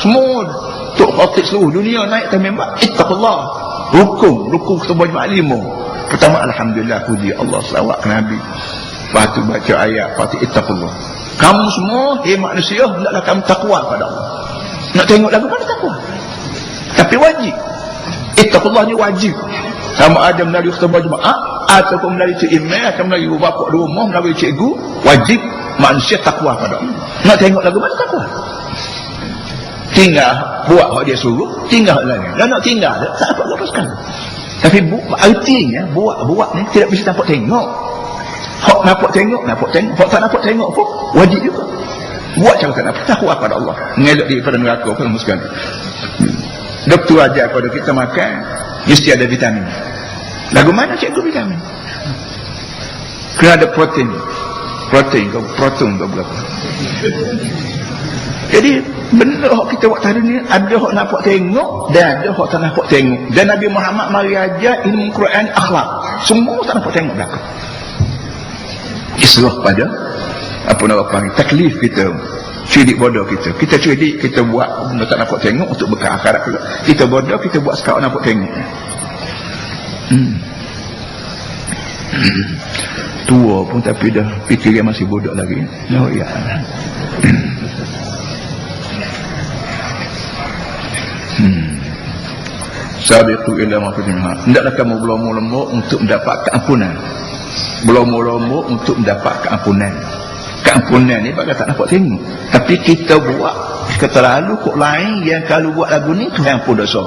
semua tok khatib seluruh dunia naik atas mimbar ittaqullah. Rukun rukun ketemu jemaah lima pertama alhamdulillah puji Allah selawat ke nabi. Lepas tu baca ayat lepas tu ittaqullah. Kamu semua hei manusia hendaklah kamu takwa pada Allah. Nak tengok lagu mana takwa? Tapi wajib. Ittaqullah ni wajib. Sama ada melalui khutbah jemaah ataupun melalui cik email atau melalui bapa di rumah melalui cikgu wajib manusia takwa pada Allah. Nak tengok lagu mana takwa tinggal buat apa dia suruh tinggal lagi dan nak tinggal tak apa apa sekali tapi bu, artinya buat-buat ni tidak bisa nampak tengok. Hak nampak tengok nampak tengok. Hak tak nampak tengok pun wajib juga. Buat cara tak nampak takwa pada Allah. Mengelak daripada neraka pun hmm. doktor ajar kepada kita makan mesti ada vitamin. Lagu mana cikgu vitamin? Kena ada protein. Protein kau protein kau berapa jadi benda hak kita buat tadi ni ada hak nampak tengok dan ada hak tak nampak tengok. Dan Nabi Muhammad mari ajar ilmu Quran akhlak. Semua tak nampak tengok belakang. Islah pada apa nak panggil taklif kita cerdik bodoh kita. Kita cerdik kita buat benda tak nampak tengok untuk bekal akhirat pula kita bodoh kita buat sekarang nampak tengok. Hmm. tua pun tapi dah fikir dia masih bodoh lagi. Oh ya sabiqu ila mafidimha hendaklah kamu berlomba-lomba untuk mendapat keampunan. Berlomba-lomba untuk mendapat keampunan. Keampunan ni bagai tak nampak tengok. Tapi kita buat kata lalu kok lain yang kalau buat lagu ni tu yang pun dosa.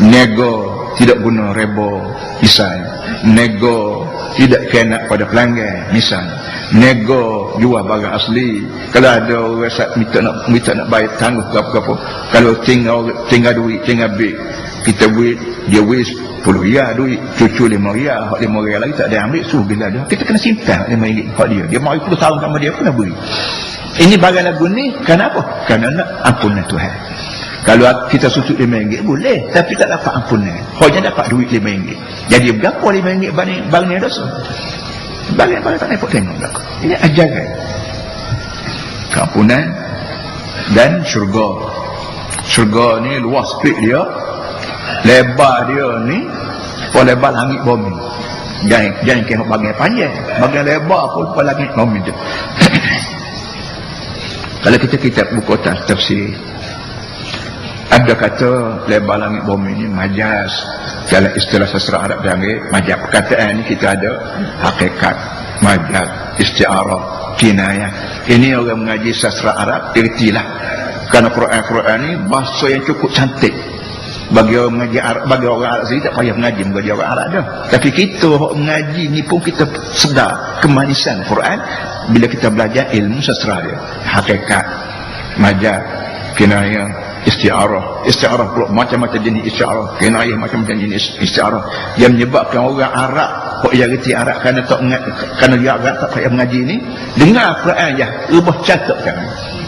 Nego tidak guna rebo misal. Nego tidak kena pada pelanggan misal. Nego jual barang asli. Kalau ada orang minta nak minta nak bayar tangguh ke apa kalau tinggal tinggal duit tinggal bil kita buat dia waste puluh ria duit cucu lima ria hak lima ria lagi tak ada ambil. Suruh bila ada kita kena simpan lima ringgit hak dia. Dia mau puluh tahun sama dia dah beri. Ini barang lagu ni kenapa kerana nak ampunan Tuhan. Kalau kita sujud lima ringgit boleh. Tapi tak dapat ampunan hanya dapat duit lima ringgit. Jadi berapa lima ringgit banding barang ni dosa? Bagaimana tak nampak tengok belakang. Ini ajaran. Keampunan dan syurga. Syurga ni luas split dia. Lebar dia ni pun lebar langit bumi. Jangan jangan kena bagian panjang. Bagian lebar pun pun langit bumi tu. Kalau kita kitab buku tafsir ada kata lebar langit bumi ni majas dalam istilah sastra Arab panggil majaz perkataan ni kita ada hakikat majaz istiarah kinayah ini orang mengaji sastra Arab ertilah kerana Quran-Quran ni bahasa yang cukup cantik bagi orang mengaji bagi orang Arab sendiri tak payah mengaji mengaji orang Arab dah. Tapi kita orang mengaji ni pun kita sedar kemanisan Quran bila kita belajar ilmu sastra dia. Hakikat majaz kinayah istiarah. Istiarah pula macam-macam jenis istiarah kenayah macam-macam jenis istiarah. Yang menyebabkan orang Arab kok ia reti Arab kerana tak kerana dia Arab tak payah mengaji ni dengar Quran ya ubah catat kan.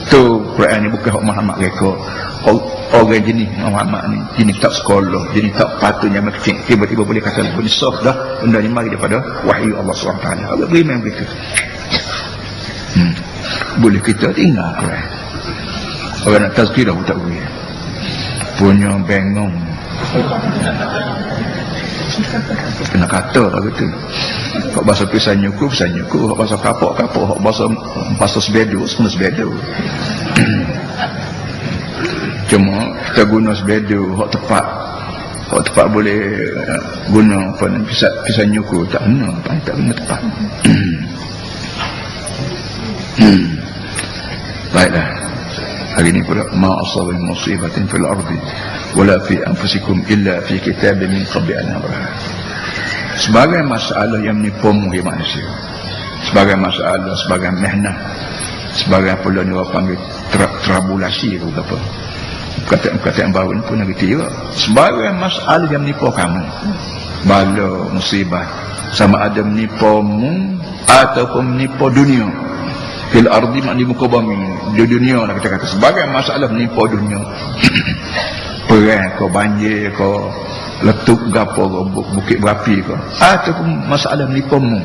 Tu Quran ni bukan hak Muhammad mereka orang jenis Muhammad ni jenis tak sekolah jenis tak patutnya kecil tiba-tiba boleh kata lagu soft dah benda ni mari daripada wahyu Allah SWT Allah beri memang begitu hmm. boleh kita tinggal Quran Orang nak tazkirah pun tak boleh. Punya bengong. Kena kata lah gitu. Kau bahasa pisah nyuku, pisah nyuku. Kau bahasa kapok, kapok. Kau bahasa bahasa sebedu, semua sebedu. Cuma kita guna sebedu, kau tepat. Kau tepat boleh uh, guna apa ni, pisah, pisah nyuku. Tak guna, tak guna tepat. Baiklah hari ini pula ma asaba min musibatin fil ardi wala fi anfusikum illa fi kitabin min qabli an sebagai masalah yang menipumu ya manusia sebagai masalah sebagai mehnah sebagai apa ni orang panggil tra trabulasi itu apa kata-kata yang baru ni pun nak kira sebagai masalah yang menipu kamu bala musibah sama ada menipumu ataupun menipu dunia fil ardi makni muka bumi. Di dunia lah kita kata. Sebagai masalah menimpa dunia. Perang kau banjir kau letup gapo bukit berapi kau. Ataupun masalah menimpa mu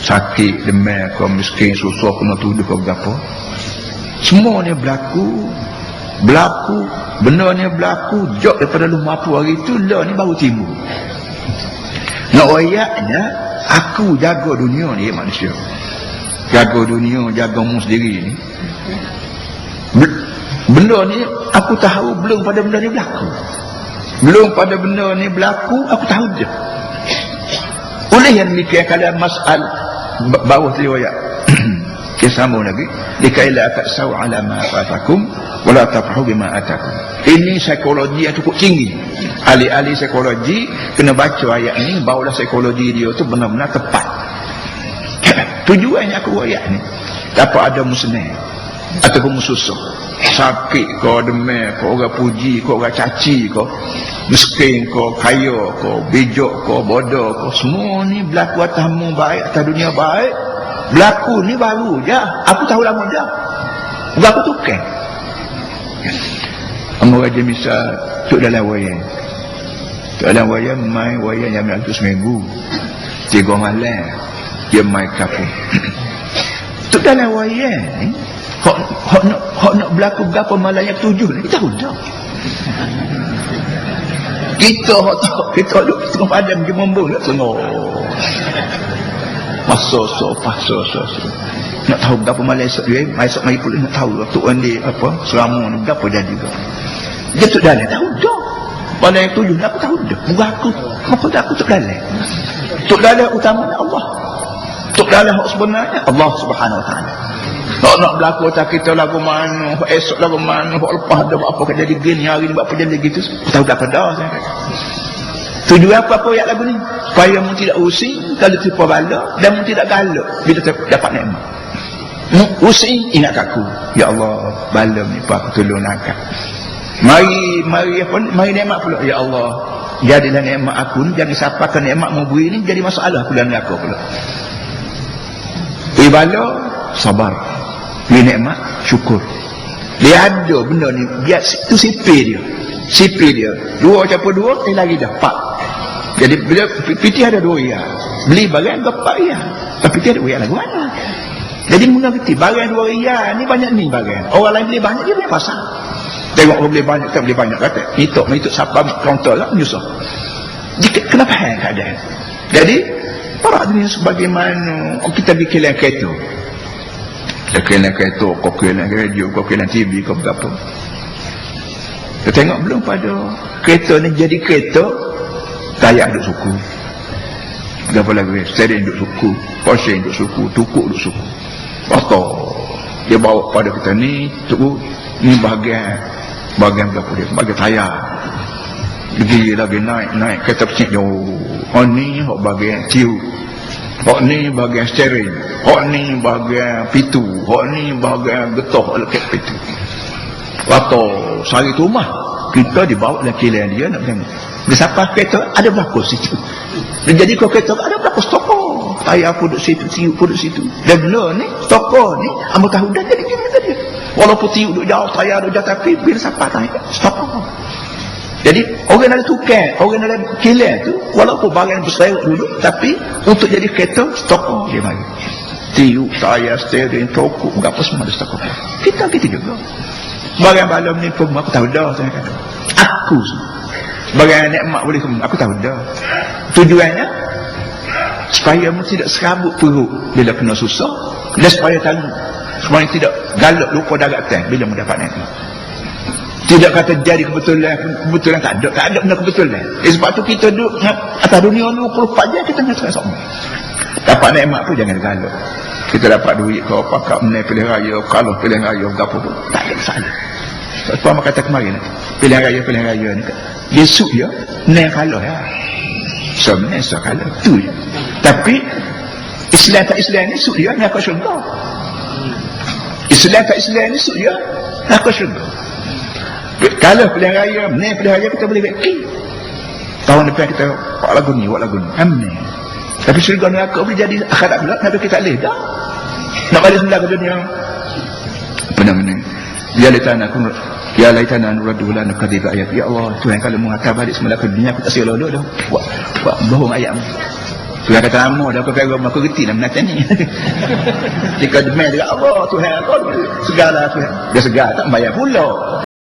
sakit demam kau miskin susah kena tuduh kau gapo. Semua ni berlaku. Berlaku. Benda ni berlaku. Jok daripada lu mampu hari tu lah ni baru timbul. Nak ayatnya aku jaga dunia ni manusia jaga dunia jaga mu sendiri benda ni aku tahu belum pada benda ni berlaku. Belum pada benda ni berlaku aku tahu je oleh yang demikian kalau masal bawah riwayat dia sambung lagi dikaila taksau ala ma fatakum wala tafrahu bima atakum. Ini psikologi yang cukup tinggi. Ahli-ahli psikologi kena baca ayat ni barulah psikologi dia tu benar-benar tepat tujuannya aku ayat ni. Dapat ada musnah? Ataupun musuh sakit kau demam kau orang puji kau orang caci kau miskin kau kaya kau bijak kau bodoh kau. Semua ni berlaku atasmu baik atas dunia baik. Berlaku ni baru je. Aku tahu lama je. Berlaku tukar Amu Raja misal Tuk dalam wayang. Tuk dalam wayang Mai wayang yang tu seminggu. Tiga malam Dia mai kapur Tuk dalam wayang ni Hak, hak, nak, hak nak berlaku berapa malam yang tujuh ni? Kita tahu. Kita hak tak Kita duduk tengah padam Dia membung nak tengok. Masa so Masa so, so. Nak tahu berapa malam esok dia Esok mari pula nak tahu Tuk Andi apa Selama ni berapa jadi Dia tu dalam tahu dah Malam yang tujuh Aku tahu dah Bukan aku Apa dah aku Tuk dalam? Tuk dalam utamanya Allah Dalam sebenarnya. Allah subhanahu wa ta'ala. Tak nak berlaku tak kita lagu mana esok lagu mana lepas ada apa kejadi gini hari ni apa jadi gitu. Tahu tak pada saya. Kata tujuan apa apa ayat lagu ni? Supaya mu tidak using kalau tipu bala dan mu tidak galak bila dapat nikmat. Mu using ingat aku? Ya Allah bala ni apa aku tolong nak mari mari apa mari nikmat pula. Ya Allah jadilah nikmat aku ni jangan siapakan nikmat mu beri ni jadi masalah pula dengan aku Ibala sabar. Dia nikmat syukur. Dia ada benda ni dia tu sipir dia. Sipir dia. Dua campur dua eh lagi dah empat jadi bila piti ada dua ya beli barang empat ya. Tapi dia ada dua ya lagu mana? Jadi mengerti barang dua ya ni banyak ni barang. Orang lain beli banyak dia punya pasang. Tengok orang beli banyak tak beli banyak kata itu itu siapa kaunter lah menyusah. Jika kenapa yang keadaan jadi para dunia sebagaimana kita bikin yang kereta dia kena kereta, kau kena radio, kau kena TV, kau berapa. Kita tengok belum pada kereta ni jadi kereta, tayak duduk suku. Berapa lagi? Steering duduk suku, posing duduk suku, tukuk duduk suku. Bata. Dia bawa pada kita ni, tuku, ni bahagian, bahagian berapa dia? Bahagian tayak. Lagi lagi naik, naik kereta pecik jauh. Oh ni, bahagian tiup. Hak ni bahagian steering. Hak ni bahagian pitu. Hak ni bahagian getah lekat pitu. Waktu sehari tu rumah. Kita dibawa dalam kilang dia nak tengok. Dia siapa kereta ada berapa situ. Dan jadi kau kereta ada berapa stoko. Tayar pun duduk situ, tiup pun duduk situ. Dan benar ni, stoko ni, ambil tahu dah jadi kira dia. Walaupun tiup duduk jauh, tayar duduk jauh, tapi bila siapa tayar, stoko. Jadi orang ada tukar, orang ada kilang tu walaupun barang berserak dulu tapi untuk jadi kereta stok dia bagi. Tiup, saya, steering, tokuk, apa semua ada stok. Kita kita juga. Barang balam ni pun aku tahu dah saya kata. Aku Barang nikmat boleh ke aku tahu dah. Tujuannya supaya mu tidak serabut perut bila kena susah dan supaya tahu supaya tidak galak lupa dagat teh bila mendapat nikmat. Tidak kata jadi kebetulan kebetulan tak ada, tak ada benda kebetulan. Eh, sebab tu kita duduk atas dunia ni 24 jam kita nak sama. Dapat nikmat pun jangan galau. Kita dapat duit kau pakai menai pilih raya, kalau pilih raya gapo pun tak ada masalah. Sebab apa kata kemarin pilih raya pilih raya ni besok ya menai kalau ya. Sebenarnya so kalau tu je. Tapi Islam tak Islam ni suk dia nak ke syurga. Islam tak Islam ni suk dia nak ke syurga. Kalau pilihan raya, ni pilihan raya kita boleh beki. Tahun depan kita buat lagu ni, buat lagu ni. Amin. Tapi syurga neraka boleh jadi akhirat pula, tapi kita boleh dah. Nak balik semula ke dunia. Benar-benar. Ya laitana kun ya laitana nuraddu la nakdziba ayat. Ya Allah, Tuhan kalau mengatakan balik semula ke dunia, aku tak siap dah. Buat, buat bohong ayat. Tuhan kata lama dah aku pergi aku reti dah menata ni. Jika demam dia Allah Tuhan Allah segala Tuhan. Dia segala tak bayar pula.